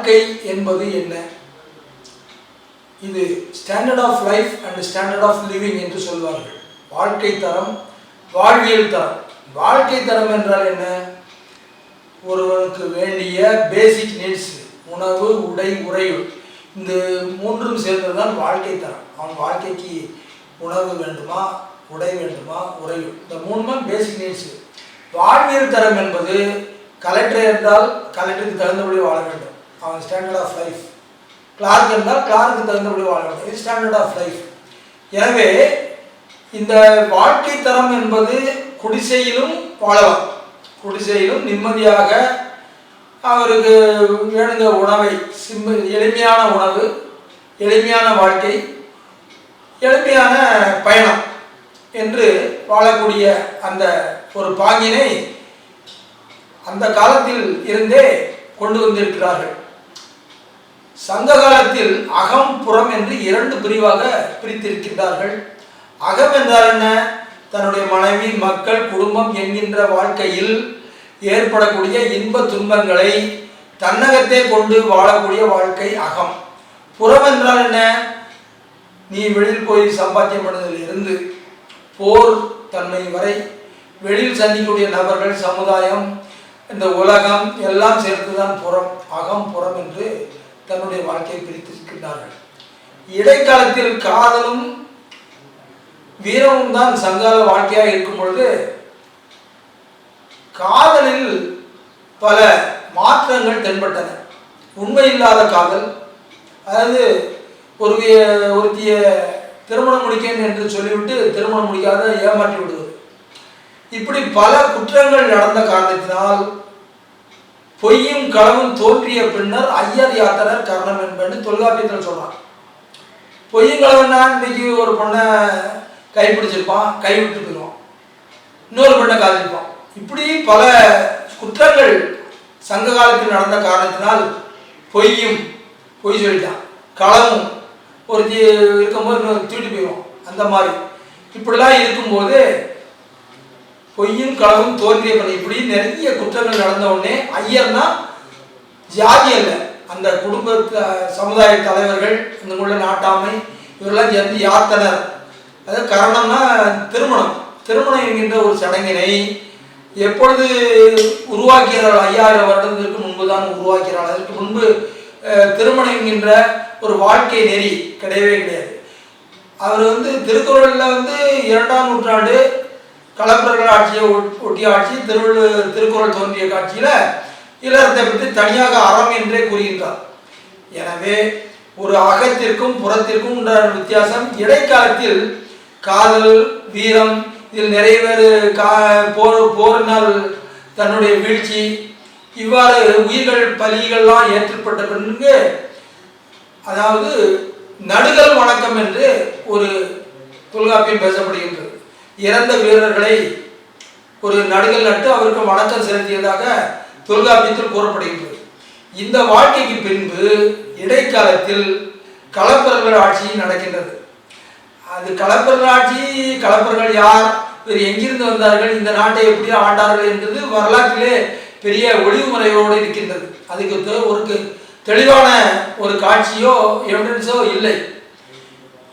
வாழ்க்கை என்பது என்ன? இது standard of life and standard of living என்று சொல்வார்கள். வாழ்க்கை தரம் வாழ்வியல் தரம். வாழ்க்கை தரம் என்றால் என்ன? ஒருவனுக்கு வேண்டிய பேசிக் நீட்ஸ் உணவு உடை உறைவு இந்த மூன்றும் சேர்ந்ததுதான் வாழ்க்கை தரம். அவன் வாழ்க்கைக்கு உணவு வேண்டுமா உடை வேண்டுமா உறைவு இந்த மூணுமே பேசிக் நீட்ஸ் வாழ்வியல் தரம் என்பது கலெக்டர் என்றால் கலெக்டருக்கு தகுந்தபடி வாழ வேண்டும். அவன் ஸ்டாண்டர்ட் ஆஃப் லைஃப் கிளார்க் என்றால் கிளார்க்கு தகுந்தபடி வாழ வேண்டும். இது ஸ்டாண்டர்ட் ஆஃப் லைஃப் எனவே இந்த வாழ்க்கை தரம் என்பது குடிசையிலும் வாழலாம். குடிசையிலும் நிம்மதியாக அவருக்கு வேணுங்க உணவை சிம்ம எளிமையான உணவு எளிமையான வாழ்க்கை எளிமையான பயணம் என்று வாழக்கூடிய அந்த ஒரு பாங்கினை அந்த காலத்தில் இருந்தே கொண்டு வந்திருக்கிறார்கள். சங்க காலத்தில் அகம் புறம் என்று இரண்டு பிரிவாக பிரித்திருக்கின்றார்கள். அகம் என்றால் என்ன? தன்னுடைய மனைவி மக்கள் குடும்பம் என்கின்ற வாழ்க்கையில் ஏற்படக்கூடிய இன்ப துன்பங்களை தன்னகத்தே கொண்டு வாழக்கூடிய வாழ்க்கை அகம். புறம் என்றால் என்ன? நீ வெளியில் போய் சம்பாத்தியம் பண்ணதில் இருந்து போர் தன்மை வரை. வெளியில் சந்திக்கக்கூடிய நபர்கள் சமுதாயம் இந்த உலகம் எல்லாம் சேர்த்துதான் புறம். அகம் புறம் என்று தன்னுடைய வாழ்க்கையை பிரித்திருக்கின்றார்கள் இடைக்காலத்தில் காதலும் வீரமும் தான் சங்கால வாழ்க்கையாக இருக்கும் பொழுது காதலில் பல மாற்றங்கள் தென்பட்டன. உண்மை இல்லாத காதல் அதாவது ஒரு ஒருத்திய திருமணம் முடிக்கேன் என்று சொல்லிவிட்டு திருமணம் முடிக்காத ஏமாற்றி விடுவது. இப்படி பல குற்றங்கள் நடந்த காரணத்தினால் பொய்யும் களவும் தோற்றிய பின்னர் ஐயர் யாத்திரர் கர்ணம் என்பன்னு தொல்காப்பியத்தில் சொல்றான் பொய்யும் களவுன்னா இன்னைக்கு ஒரு பொண்ணை கைப்பிடிச்சிருப்பான் கை விட்டு போயிடுவான். இன்னொரு பெண்ணை காதலிப்பான். இப்படி பல குற்றங்கள் சங்க காலத்தில் நடந்த காரணத்தினால் பொய்யும் பொய் சொல்லிட்டான். களவும் ஒரு இருக்கும்போது இன்னொரு தூக்கிட்டு போயிடும். அந்த மாதிரி. இப்படிலாம் இருக்கும்போது பொய்யும் களவும் தோன்றிய பண்ணி இப்படி நிறைய குற்றங்கள் நடந்த உடனே ஐயர்னா ஜாதி அல்ல. அந்த குடும்ப சமுதாய தலைவர்கள் இந்த உள்ள நாட்டாமை இவரெல்லாம் சேர்ந்து யாத்தனர். அது காரணம்னா திருமணம். திருமணம் என்கின்ற ஒரு சடங்கினை எப்பொழுது உருவாக்கிறார்கள் ஐயாயிரம் வருடத்திற்கு முன்பு தான் உருவாக்கிறார்கள் அதற்கு முன்பு திருமணம் என்கின்ற ஒரு வாழ்க்கை நெறி கிடையவே கிடையாது. அவர் வந்து திருக்குறளில் வந்து இரண்டாம் நூற்றாண்டு களப்பிரர்கள் ஆட்சியை ஒட்- ஒட்டிய ஆட்சி திருவள்ளு திருக்குறள் தோன்றிய காட்சியில் இல்லறத்தை பற்றி தனியாக அறம் என்றே கூறுகின்றார். எனவே ஒரு அகத்திற்கும் புறத்திற்கும் உண்டான வித்தியாசம் இடைக்காலத்தில் காதல் வீரம் இதில் நிறைய பேர் கா போர் போரினால் தன்னுடைய வீழ்ச்சி இவ்வாறு உயிர்கள் பலிகள்லாம் ஏற்றப்பட்ட பின்பு அதாவது நடுகள் வணக்கம் என்று ஒரு தொல்காப்பியம் பேசப்படுகின்றது. இறந்த வீரர்களை ஒரு நடுகள் நட்டு அவருக்கு வணக்கம் செலுத்தியதாக தொல்காப்பியத்தில் கூறப்படுகின்றது. இந்த வாழ்க்கைக்கு பின்பு இடைக்காலத்தில் களப்பர்கள் ஆட்சி நடக்கின்றது. அது களப்பர்கள் ஆட்சி களப்பர்கள் யார் இவர் எங்கிருந்து வந்தார்கள் இந்த நாட்டை எப்படி ஆண்டார்கள் என்பது வரலாற்றிலே பெரிய ஒளிவு முறையோடு இருக்கின்றது. அதுக்கு ஒரு தெளிவான ஒரு காட்சியோ எவிடன்ஸோ இல்லை.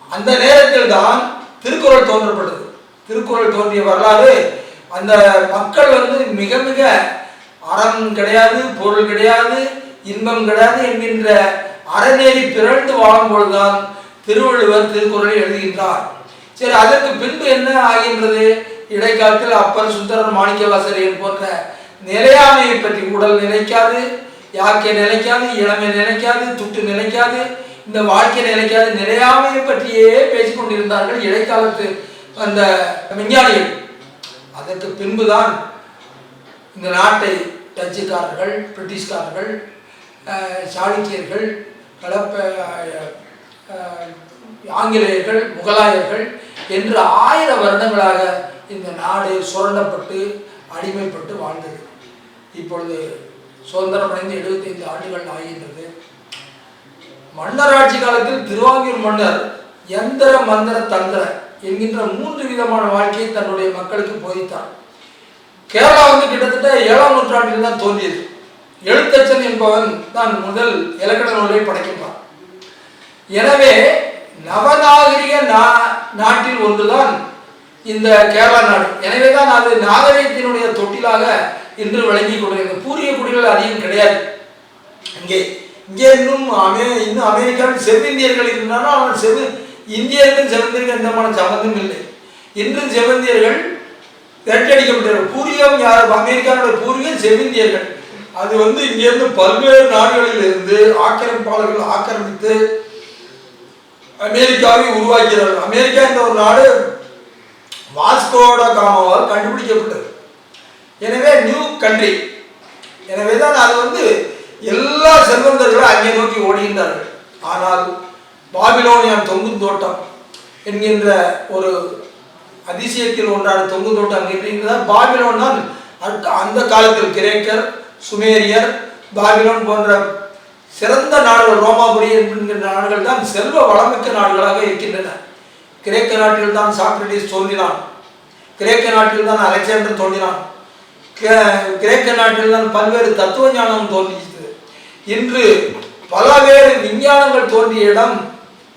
அந்த நேரத்தில் தான் திருக்குறள் தோன்றப்பட்டது. திருக்குறள் தோன்றிய வரலாறு அந்த மக்கள் வந்து மிக மிக அறம் கிடையாது பொருள் கிடையாது இன்பம் கிடையாது என்கின்ற அறநெறி பிறழ்ந்து வாழும்பொழுதுதான் திருவள்ளுவர் திருக்குறளை எழுதுகின்றார். சரி அதற்கு பின்பு என்ன ஆகின்றது? இடைக்காலத்தில் அப்பர் சுந்தரர் மாணிக்கவாசரியன் போன்ற நிலையாமையை பற்றி உடல் நிலைக்காது யாக்கை நிலைக்காது இளமை நிலைக்காது துட்டு நிலைக்காது இந்த வாழ்க்கை நிலைக்காது நிலையாமையை பற்றியே பேசிக்கொண்டிருந்தார்கள் இடைக்காலத்து அந்த விஞ்ஞானிகள். அதற்கு பின்புதான் இந்த நாட்டை டச்சுக்காரர்கள் பிரிட்டிஷ்காரர்கள் அஹ், சாளுக்கியர்கள் கலப்ப ஆங்கிலேயர்கள் முகலாயர்கள் என்று ஆயிரம் வருடங்களாக இந்த நாடு சுரண்டப்பட்டு அடிமைப்பட்டு வாழ்ந்தது. இப்பொழுது சுதந்திரமடைந்து எழுபத்தைந்து ஆண்டுகள் ஆகின்றது. மன்னர் ஆட்சி காலத்தில் திருவாங்கூர் மன்னர் எந்திர மந்திர தந்திர என்கின்ற மூன்று விதமான வாழ்க்கையை தன்னுடைய மக்களுக்கு போதித்தார். கேரளா வந்து கிட்டத்தட்ட ஏழாம் நூற்றாண்டில் தான் தோன்றியது. எழுத்தச்சன் என்பவன் தான் முதல் இலக்கண நூலை படைக்கின்றான். எனவே நவநாகரிக நா- நாட்டில் ஒன்றுதான் இந்த கேரளா நாடு. எனவே தான் அது நாகரிகத்தினுடைய தொட்டிலாக இன்று வழங்கி கொண்டிருக்கிறது. பூரிய குடிகள் அதிகம் கிடையாது. இங்கே இங்கே இன்னும் அமே இன்னும் அமெரிக்காவில் செவ்விந்தியர்கள் இருந்தாலும் அவன் செவ்வி இந்தியர்கள் செவந்தியர்கள் எந்த விதமான இல்லை. இன்றும் செவந்தியர்கள் விரட்டடிக்கப்பட்டார்கள் பூர்வீகம் யார்? அமெரிக்காவோட பூர்வீகம் செவ்விந்தியர்கள் அது வந்து இங்கிருந்து பல்வேறு நாடுகளில் இருந்து ஆக்கிரமிப்பாளர்கள் ஆக்கிரமித்து அமெரிக்காவை உருவாக்கிறார்கள் அமெரிக்கா என்ற ஒரு நாடு வாஸ்கோட காமாவால் கண்டுபிடிக்கப்பட்டது. எனவே நியூ கண்ட்ரி. எனவே தான் அது வந்து எல்லா செல்வந்தர்களும் அங்கே நோக்கி ஓடுகின்றார்கள். ஆனால் பாபிலோனியான் தொங்கும் தோட்டம் என்கின்ற ஒரு அதிசயத்தில் ஒன்றான தொங்கு தோட்டம் அங்கே பாபிலோன் தான் அந்த காலத்தில் கிரேக்கர் சுமேரியர் பாபிலோன் போன்ற சிறந்த நாடுகள் ரோமாபுரி என்கின்ற நாடுகள் தான் செல்வ வளமிக்க நாடுகளாக இருக்கின்றன. கிரேக்க நாட்டில் தான் சாக்ரட்டிஸ் தோன்றினான். கிரேக்க நாட்டில் தான் அலெக்சாண்டர் தோன்றினான். கிரேக்க நாட்டில் தான் பல்வேறு தத்துவ ஞானம் தோன்றியது. இன்று பலவேறு விஞ்ஞானங்கள் தோன்றிய இடம்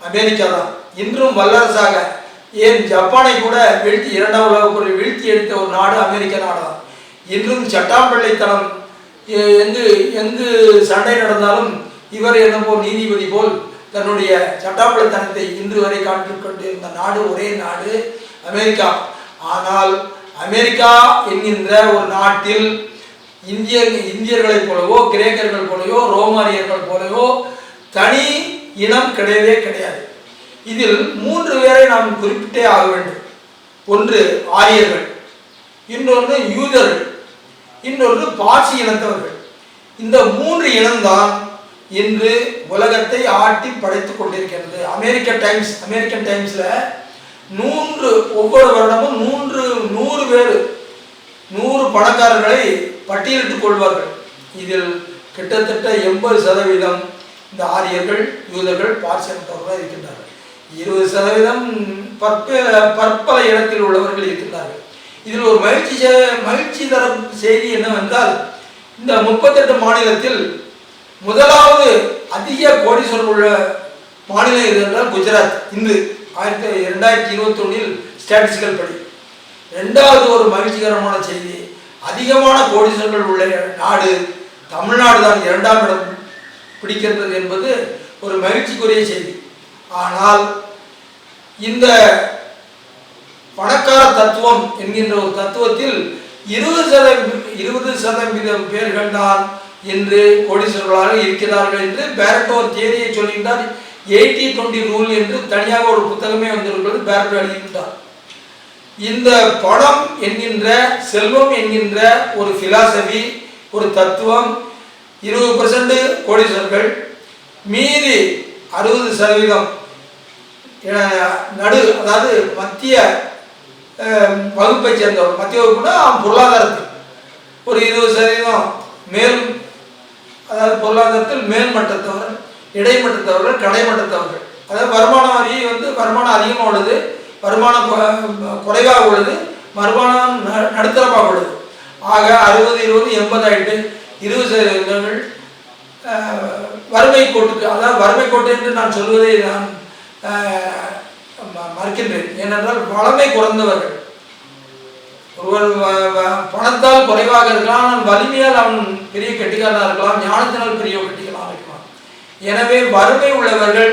அமெரிக்கா தான் இன்றும் வல்லரசாக. ஏன் ஜப்பானை கூட வீழ்த்தி இரண்டாம் உலகப் போரில் வீழ்த்தி எடுத்த ஒரு நாடு அமெரிக்க நாடு? தான் இன்றும் சட்டாம்பிள்ளைத்தனம் எ- எங்கு எங்கு சண்டை நடந்தாலும் இவர் என்னவோ நீதிபதி போல் தன்னுடைய சட்டாம்பிள்ளைத்தனத்தை இன்று வரை காட்டிக்கொண்டிருந்த நாடு ஒரே நாடு அமெரிக்கா. ஆனால் அமெரிக்கா என்கின்ற ஒரு நாட்டில் இந்திய இந்தியர்களைப் போலவோ கிரேக்கர்கள் போலவோ ரோமானியர்கள் போலவோ தனி இனம் கிடையவே கிடையாது. இதில் மூன்று பேரை நாம் குறிப்பிட்டே ஆக வேண்டும். ஒன்று ஆரியர்கள் இன்னொன்று யூதர்கள் இன்னொன்று பாசி இனத்தவர்கள். இந்த மூன்று இனம்தான் இன்று உலகத்தை ஆட்டி படைத்துக் கொண்டிருக்கிறது அமெரிக்க டைம்ஸ் அமெரிக்கன் டைம்ஸில் நூன்று ஒவ்வொரு வருடமும் மூன்று நூறு பேர் நூறு பணக்காரர்களை பட்டியலிட்டுக் கொள்வார்கள். இதில் கிட்டத்தட்ட எண்பது சதவீதம் இந்த ஆரியர்கள் யூதர்கள் பார்சியனத்தவர்கள் இருக்கின்றார்கள். இருபது சதவீதம் பற்ப பற்பல இடத்தில் உள்ளவர்கள் இருக்கின்றார்கள். இதில் ஒரு மகிழ்ச்சி செ- மகிழ்ச்சி தரும் செய்தி என்னவென்றால் இந்த முப்பத்தெட்டு மாநிலத்தில் முதலாவது அதிக கோடீஸ்வரம் உள்ள மாநிலம் எது என்றால் குஜராத். இன்று ஆயிரத்தி ரெண்டாயிரத்தி இருபத்தொன்னில் ஸ்டாட்டிஸ்டிக்கல் படி. ரெண்டாவது ஒரு மகிழ்ச்சிகரமான செய்தி அதிகமான கோடீஸ்வரர்கள் உள்ள நாடு தமிழ்நாடு தான் இரண்டாம் இடம். பிடிக்கின்றது என்பது ஒரு மகிழ்ச்சிக்குரிய செய்தி. ஆனால் இந்த பணக்கார தத்துவம் என்கின்ற ஒரு தத்துவத்தில் இருபது சதவீதம் இருபது சதவீதம் பேர்கள் தான் என்று கோடீஸ்வரர்களாக இருக்கிறார்கள் என்று பேரட்டோ ஒரு தேதியை சொல்கின்றார். எயிட்டி டுவெண்ட்டி ரூல் என்று தனியாக ஒரு புத்தகமே வந்திருக்கிறது பேரட்டோ எழுதிவிட்டார் இந்த பணம் என்கின்ற செல்வம் என்கின்ற ஒரு பிலாசபி ஒரு தத்துவம் இருபது பர்சன்ட் கோடீஸ்வரர்கள் மீதி அறுபது சதவீதம் நடு அதாவது மத்திய வகுப்பை சேர்ந்தவர் மத்திய வகுப்புனா பொருளாதாரத்தில். ஒரு இருபது சதவீதம் மேல் அதாவது பொருளாதாரத்தில் மேல் இடைமட்டத்தவர்கள் கடைமட்டத்தவர்கள். அதாவது வருமான வரி வந்து வருமானம் அதிகமாக உள்ளது வருமானம் குறைவாக உள்ளது வருமானம் ந- நடுத்தரமாக உள்ளது. ஆக அறுபது இருபது எண்பது ஆயிட்டு இருபது சதவீதங்கள் வறுமை கோட்டுக்கு அதாவது வறுமை கோட்டு என்று நான் சொல்வதை நான் ம- மறுக்கின்றேன். ஏனென்றால் வளமை குறைந்தவர்கள். ஒருவர் பணத்தால் குறைவாக இருக்கலாம் ஆனால் வலிமையால் அவன் பெரிய கெட்டிக்காரனாக இருக்கலாம் ஞானத்தினால் பெரிய கெட்டிக்காரனாக இருக்கலாம். எனவே வறுமை உள்ளவர்கள்